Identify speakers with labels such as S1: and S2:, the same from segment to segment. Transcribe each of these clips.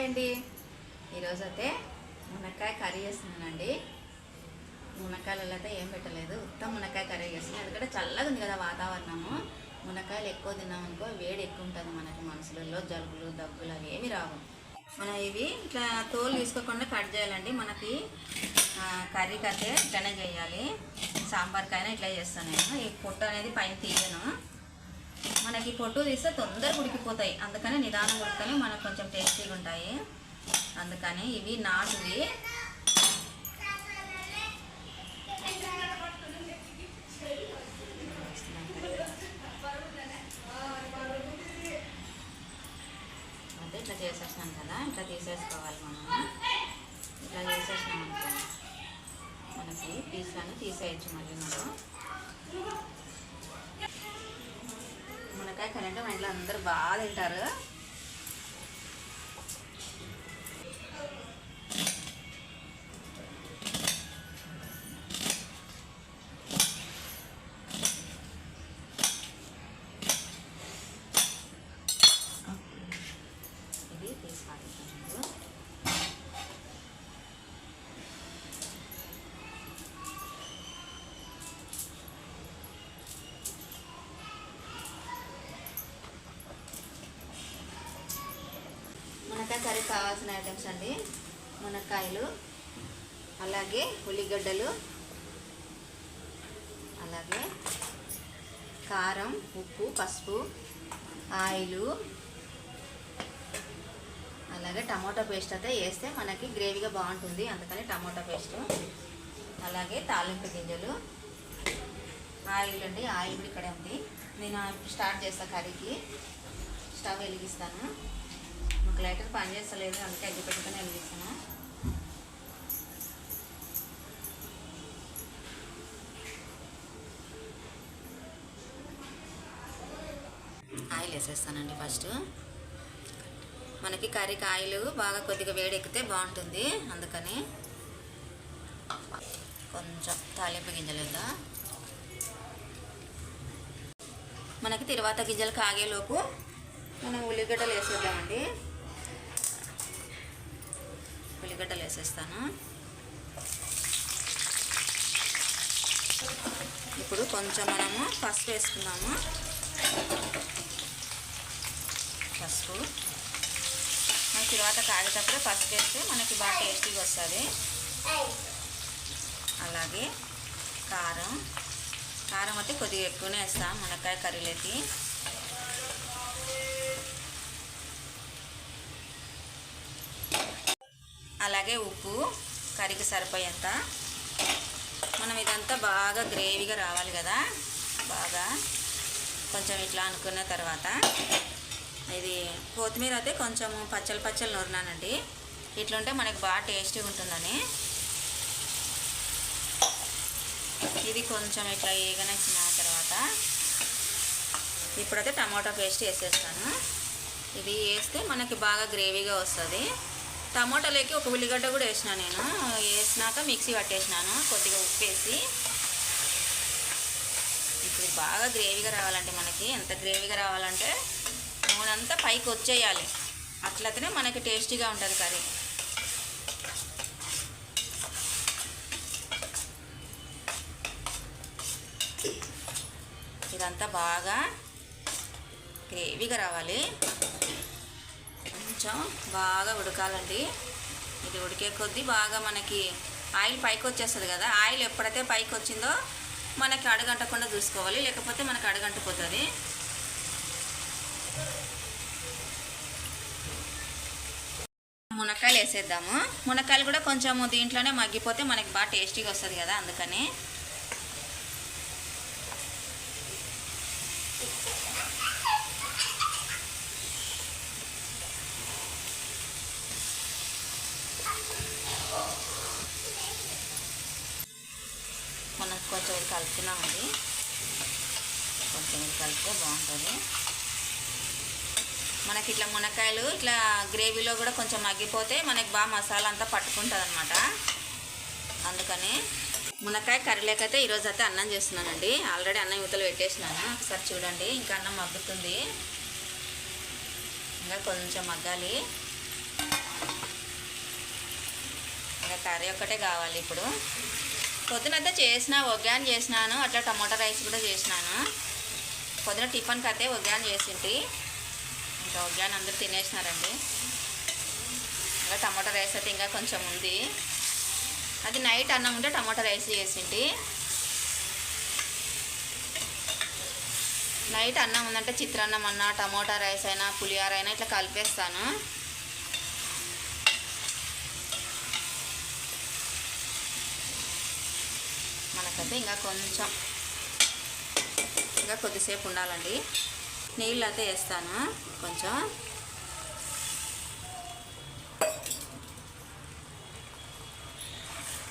S1: Hi అండి ఈరోజు అయితే మునక్కాయ కర్రీ చేస్తున్నానండి. మునక్కాయలు అయితే ఏం పెట్టలేదు. ఉత్తమ మునక్కాయ కర్రీ చేస్తున్నాను. ఎందుకంటే చల్లగా ఉంది కదా వాతావరణము. మునక్కాయలు ఎక్కువ తిన్నామనుకో వేడి ఎక్కువ ఉంటుంది మనకి మనసులలో. జలుబులు దగ్గులు అవి ఏమి రావు. మనం ఇవి ఇట్లా తోలు తీసుకోకుండా కట్ చేయాలండి. మనకి కర్రీకి అయితే ఇట్లనే చేయాలి. సాంబార్కైనా ఇట్లా చేస్తాను నేను. ఈ పొట్టు అనేది పైన తీయను. మనకి పొట్టు తీస్తే తొందరగా ఉడికిపోతాయి. అందుకని నిదానం ఉడకని మనకు కొంచెం టేస్టీగా ఉంటాయి. అందుకని ఇవి నాటువి. అదే ఇట్లా చేసేసాం కదా. ఇట్లా తీసేసుకోవాలి మనం ఇట్లా చేసేసాం అనుకో మనకి పీస్లను తీసేయచ్చు మళ్ళీ మనం. మునక్కాయ కరెంట్ మా ఇంట్లో అందరూ బాగా తింటారు. కర్రీ కావాల్సిన ఐటమ్స్ అండి. మునక్కాయలు అలాగే ఉల్లిగడ్డలు అలాగే కారం ఉప్పు పసుపు ఆయిలు అలాగే టమాటో పేస్ట్ అయితే వేస్తే మనకి గ్రేవీగా బాగుంటుంది. అందుకని టమాటో పేస్ట్. అలాగే తాలింపు గింజలు. ఆయిల్ అండి ఆయిల్ కూడా ఇక్కడే ఉంది. నేను స్టార్ట్ చేస్తాను కర్రీకి. స్టవ్ వెలిగిస్తాను. లైటర్ పనిచేస్తలేదు అందుకే అగ్గి పెట్టుకుని వెలిగిస్తాను ఆయిల్ వేసేస్తానండి ఫస్ట్. మనకి కర్రీకి ఆయిల్ బాగా కొద్దిగా వేడి ఎక్కితే బాగుంటుంది అందుకని కొంచెం తాలింపు గింజలు మనకి తర్వాత గింజలు కాగేలోపు మనం ఉల్లిగడ్డలు వేసేద్దామండి. ఉల్లిగడ్డలు వేసేస్తాను. ఇప్పుడు కొంచెం మనము పసుపు వేసుకుందాము. పసుపు. మన తర్వాత కాగేటప్పుడు పసుపు వేస్తే మనకి బాగా టేస్టీగా వస్తుంది. అలాగే కారం. కారం అయితే కొద్దిగా ఎక్కువనే వేస్తాం మునక్కాయ కర్రీలకి. అలాగే ఉప్పు కర్రీకి సరిపోయేంత. మనం ఇదంతా బాగా గ్రేవీగా రావాలి కదా. బాగా కొంచెం ఇట్లా అనుకున్న తర్వాత ఇది కొత్తిమీర అయితే కొంచెం పచ్చలు పచ్చలు నూరినానండి. ఇట్లుంటే మనకి బాగా టేస్టీగా ఉంటుందని. ఇది కొంచెం ఇట్లా ఏగనిచ్చిన తర్వాత ఇప్పుడైతే టమాటో పేస్ట్ వేసేస్తాను. ఇది వేస్తే మనకి బాగా గ్రేవీగా వస్తుంది. టమాటాలోకి ఒక ఉల్లిగడ్డ కూడా వేసిన నేను. వేసినాక మిక్సీ పట్టేసినాను కొద్దిగా ఉప్పు వేసి ఇప్పుడు బాగా గ్రేవీగా రావాలంటే మనకి ఎంత గ్రేవీగా రావాలంటే నూనె అంతా పైకి వచ్చేయాలి. అట్లయితేనే మనకి టేస్టీగా ఉంటుంది కర్రీ. ఇదంతా బాగా గ్రేవీగా రావాలి. కొంచెం బాగా ఉడకాలండి. ఇది ఉడికే కొద్దీ బాగా మనకి ఆయిల్ పైకి వచ్చేస్తుంది కదా ఆయిల్ ఎప్పుడైతే పైకి వచ్చిందో మనకి అడగంటకుండా చూసుకోవాలి లేకపోతే మనకి అడగంటిపోతుంది. మునక్కాయలు వేసేద్దాము మునక్కాయలు కూడా కొంచెము దీంట్లోనే మగ్గిపోతే మనకి బాగా టేస్టీగా వస్తుంది కదా అందుకని మనం కొంచెం ఇది కలుపుతున్నామండి కొంచెం ఇది కలిపితే బాగుంటుంది. మనకి ఇట్లా మునక్కాయలు ఇట్లా గ్రేవీలో కూడా కొంచెం మగ్గిపోతే మనకి బాగా మసాలా అంతా పట్టుకుంటుంది అనమాట అందుకని మునక్కాయ కర్రీ లేకైతే ఈరోజు అయితే అన్నం చేస్తున్నానండి. ఆల్రెడీ అన్నం యువతలు పెట్టేసినాను. ఒకసారి చూడండి ఇంకా అన్నం మగ్గుతుంది. ఇంకా కొంచెం మగ్గాలి. ఇంకా కర్రీ ఒక్కటే కావాలి ఇప్పుడు. పొద్దునంతా చేసిన ఒగ్గాన్ చేసినాను. అట్లా టమాటా రైస్ కూడా చేసినాను. పొద్దున టిఫిన్కి అయితే ఒగ్గాన్ చేసింటి ఇంకా ఒగ్గాన్ అందరూ తినేసినారండి. ఇంకా టమాటా రైస్ అయితే ఇంకా కొంచెం ఉంది. అది నైట్ అన్నం ఉంటే టమాటా రైస్ చేసింటి నైట్ అన్నం ఉందంటే చిత్రాన్నం అన్నా టమోటా రైస్ అయినా పులిహార అయినా ఇట్లా కలిపేస్తాను. మనకైతే ఇంకా కొంచెం ఇంకా కొద్దిసేపు ఉండాలండి. నీళ్ళు అయితే వేస్తాను కొంచెం.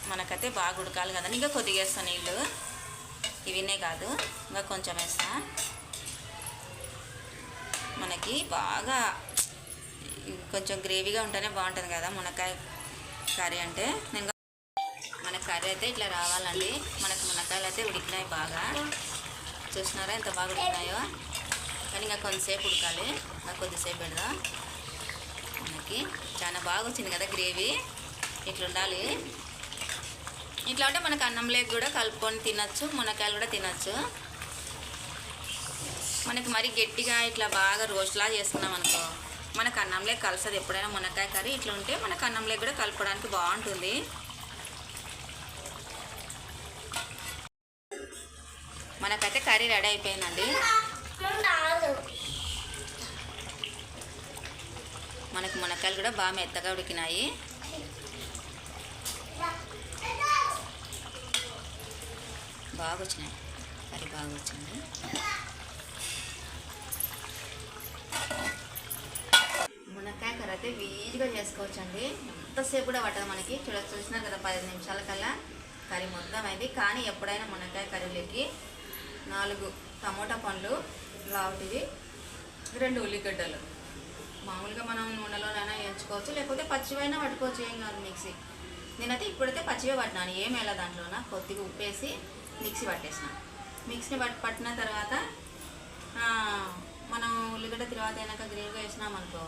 S1: మనకైతే బాగా ఉడకాలి కదండి. ఇంకా కొద్దిగా వేస్తాను నీళ్ళు. ఇవినే కాదు ఇంకా కొంచెం వేస్తా. మనకి బాగా కొంచెం గ్రేవీగా ఉంటేనే బాగుంటుంది కదా మునక్కాయ కర్రీ అంటే. నేను మన కర్రీ అయితే ఇట్లా రావాలండి. మనకు మునక్కాయలు అయితే ఉడికినాయి బాగా. చూసినారా? ఎంత బాగా ఉడికినాయో కానీ ఇంకా కొంతసేపు ఉడకాలి. ఇంకా కొద్దిసేపు పెడదాం. మనకి చాలా బాగా వచ్చింది కదా గ్రేవీ. ఇట్లా ఉండాలి. ఇట్లా ఉంటే మనకు అన్నం లేక కూడా కలుపుకొని తినచ్చు. మునక్కాయలు కూడా తినచ్చు. మనకి మరి గట్టిగా ఇట్లా బాగా రోస్ట్లా చేసుకున్నాం అనుకో మనకు అన్నంలో కలసదు. ఎప్పుడైనా మునక్కాయ కర్రీ ఇట్లా ఉంటే మనకు అన్నంలో కూడా కలుపుకోవడానికి బాగుంటుంది. మనకైతే కర్రీ రెడీ అయిపోయిందండి. మనకు మునక్కాయలు కూడా బాగా మెత్తగా ఉడికినాయి. బాగా వచ్చినాయి. కర్రీ బాగా వచ్చింది. మునక్కాయ కర్రీ అయితే ఈజీగా చేసుకోవచ్చండి. ఎంతసేపు కూడా పట్టదు మనకి. చూడ చూసినారు కదా పది నిమిషాల కల్లా కర్రీ మొత్తం అయింది. కానీ ఎప్పుడైనా మునక్కాయ కర్రీలోకి నాలుగు టమోటా పండ్లు లావుటివి రెండు ఉల్లిగడ్డలు. మామూలుగా మనం నూనెలోనైనా వేయించుకోవచ్చు లేకపోతే పచ్చివైనా పట్టుకోవచ్చు ఏం కాదు మిక్సీ. నేనైతే ఇప్పుడైతే పచ్చివే పట్టినాను ఏం వేయాలి దాంట్లోన. కొద్దిగా ఉప్పేసి మిక్సీ పట్టేసిన. మిక్సీని పట్టి పట్టిన తర్వాత మనం ఉల్లిగడ్డ తర్వాత అయినాక గ్రేవీగా వేసినామనుకో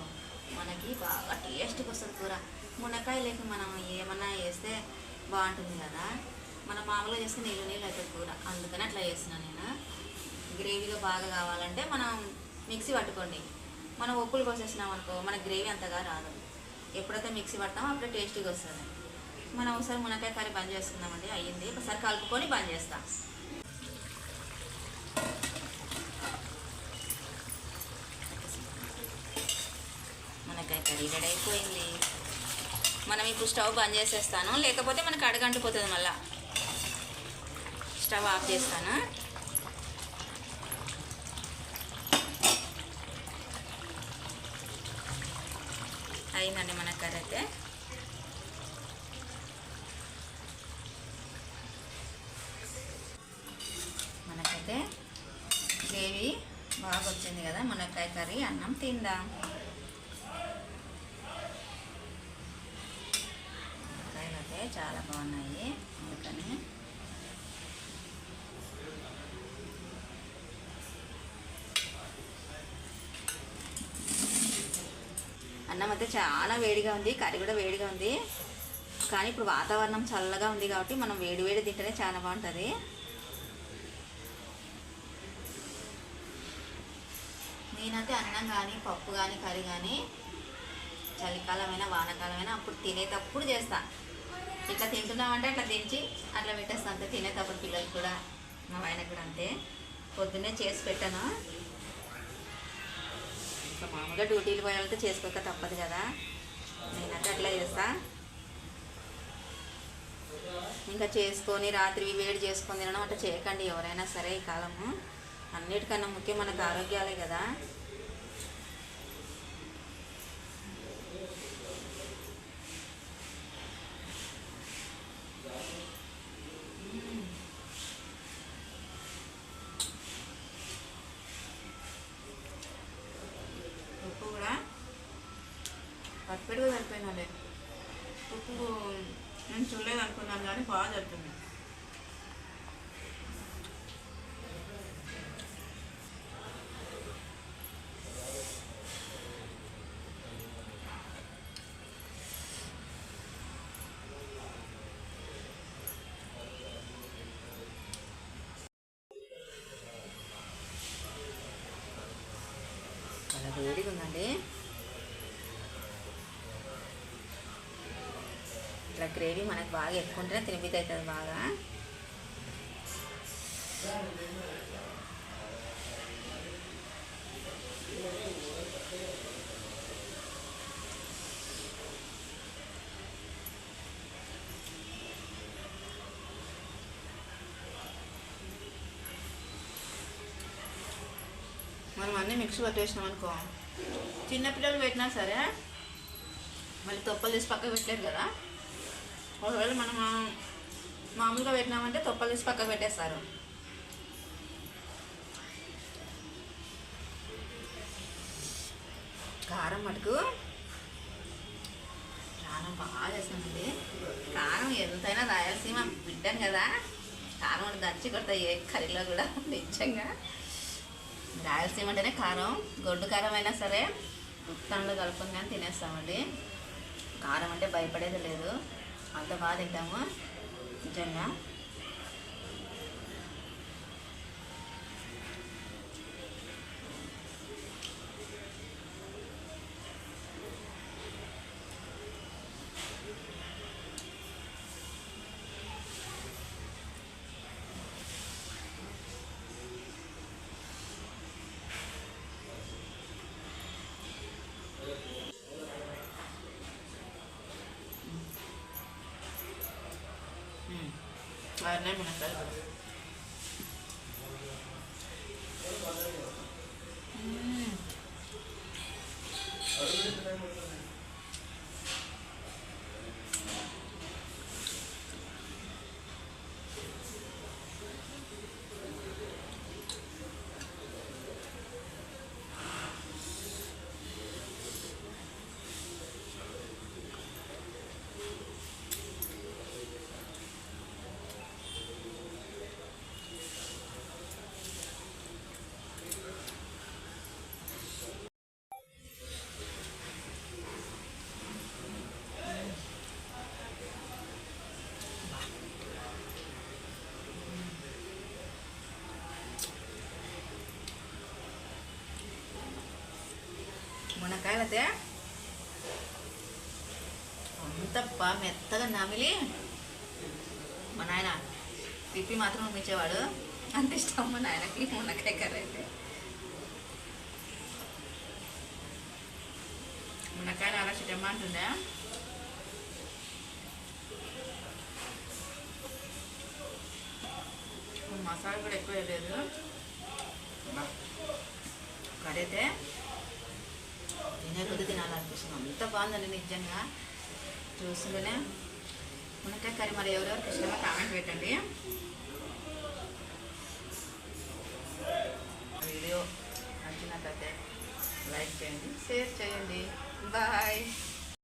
S1: మనకి బాగా టేస్ట్గా వస్తుంది కూర. మునక్కాయలకి మనం ఏమన్నా వేస్తే బాగుంటుంది కదా. మనం మామూలుగా చేస్తే నీళ్ళు నీళ్ళు అవుతుంది కూర. అందుకని అట్లా చేస్తున్నాను నేను. గ్రేవీగా బాగా కావాలంటే మనం మిక్సీ పట్టుకోండి. మనం ఉప్పులు కోసేసినాం అనుకో మన గ్రేవీ అంతగా రాదు. ఎప్పుడైతే మిక్సీ పడతామో అప్పుడే టేస్టీగా వస్తుంది. మనం ఒకసారి మునక్కాయ కర్రీ బంద్ చేసుకుందామండి. అయ్యింది. ఒకసారి కలుపుకొని బంద్ చేస్తాం. మునక్కాయ కర్రీ రెడీ అయిపోయింది. మనం ఇప్పుడు స్టవ్ బంద్ చేసేస్తాను. లేకపోతే మనకు అడగంటిపోతుంది మళ్ళీ. స్టవ్ ఆఫ్ చేస్తాను అయిందండి మన కర్రీ అయితే మనకైతే గ్రేవీ బాగా వచ్చింది కదా మునక్కాయ కర్రీ అన్నం తిందాం మునక్కాయలు అయితే చాలా బాగున్నాయి అందుకని అన్నం అయితే చాలా వేడిగా ఉంది కర్రీ కూడా వేడిగా ఉంది. కానీ ఇప్పుడు వాతావరణం చల్లగా ఉంది కాబట్టి మనం వేడి వేడి తింటేనే చాలా బాగుంటుంది. నేనైతే అన్నం కానీ పప్పు కానీ కర్రీ కానీ చలికాలమైనా వానాకాలమైనా అప్పుడు తినేటప్పుడు చేస్తా. ఇట్లా తింటున్నామంటే అట్లా తించి అట్లా పెట్టేస్తా అంతే. తినేటప్పుడు పిల్లలకి కూడా మా ఆయనకు కూడా అంతే. పొద్దున్నే చేసి పెట్టాను. ఇంకా మామూలుగా డ్యూటీలు పోయే వాళ్ళతో చేసుకోక తప్పదు కదా. నేనైతే అట్లా చేస్తా. ఇంకా చేసుకొని రాత్రి వేడి చేసుకొని తినడం అట్లా చేయకండి ఎవరైనా సరే ఈ కాలము. అన్నిటికన్నా ముఖ్యం మనకు ఆరోగ్యాలే కదా ఉప్పు కూడా పర్ఫెక్ట్గా సరిపోయినాలే ఉప్పు నేను చూడలేదు అనుకున్నాను కానీ బాగా సరిపోయింది ఇట్లా గ్రేవీ మనకు బాగా ఎక్కువ ఉంటేనే తినిపిది అవుతుంది బాగా. మనం అన్నీ మిక్స్ పట్టేసినాం అనుకో. చిన్నపిల్లలు పెట్టినా సరే మళ్ళీ తొప్పలు తీసి పక్కకు పెట్టలేరు కదా. ఒకవేళ మనం మామూలుగా పెట్టినామంటే తొప్పలు తీసి పక్కకు పెట్టేస్తారు. కారం మటుకు కారం బాగా చేస్తుందండి కారం ఎంతైనా రాయలసీమ బిడ్డాను కదా. కారం అంటే దంచి కొడతా ఏ కర్రీలో కూడా నిజంగా. రాయలసీమ అంటేనే కారం. గొడ్డు కారం అయినా సరే ఉత్తంలో కలుపుకొని కానీ తినేస్తామండి. కారం అంటే భయపడేది లేదు. అంత బాగా తింటాము. నిజంగా. नहीं बना మునక్కాయలు అయితే అంత బాగా మెత్తగా నమిలి మా నాయన పిప్పి మాత్రం పంపించేవాడు అంత ఇష్టం మా నాయనకి మునక్కాయ కర్రీ అయితే. మునక్కాయలు అలా చిట్టమ్మ అంటుందా? మసాలా కూడా ఎక్కువ వేయలేదు. కర్రీ అయితే తినే కొద్ది తినాలనిపిస్తుంది. అంత బాగుందండి నిజంగా. చూస్తుంటేనే మునక్కాయ కర్రీ మరి ఎవరెవరికి ఇష్టమో కామెంట్ పెట్టండి. వీడియో నచ్చినట్లయితే లైక్ చేయండి షేర్ చేయండి. బాయ్.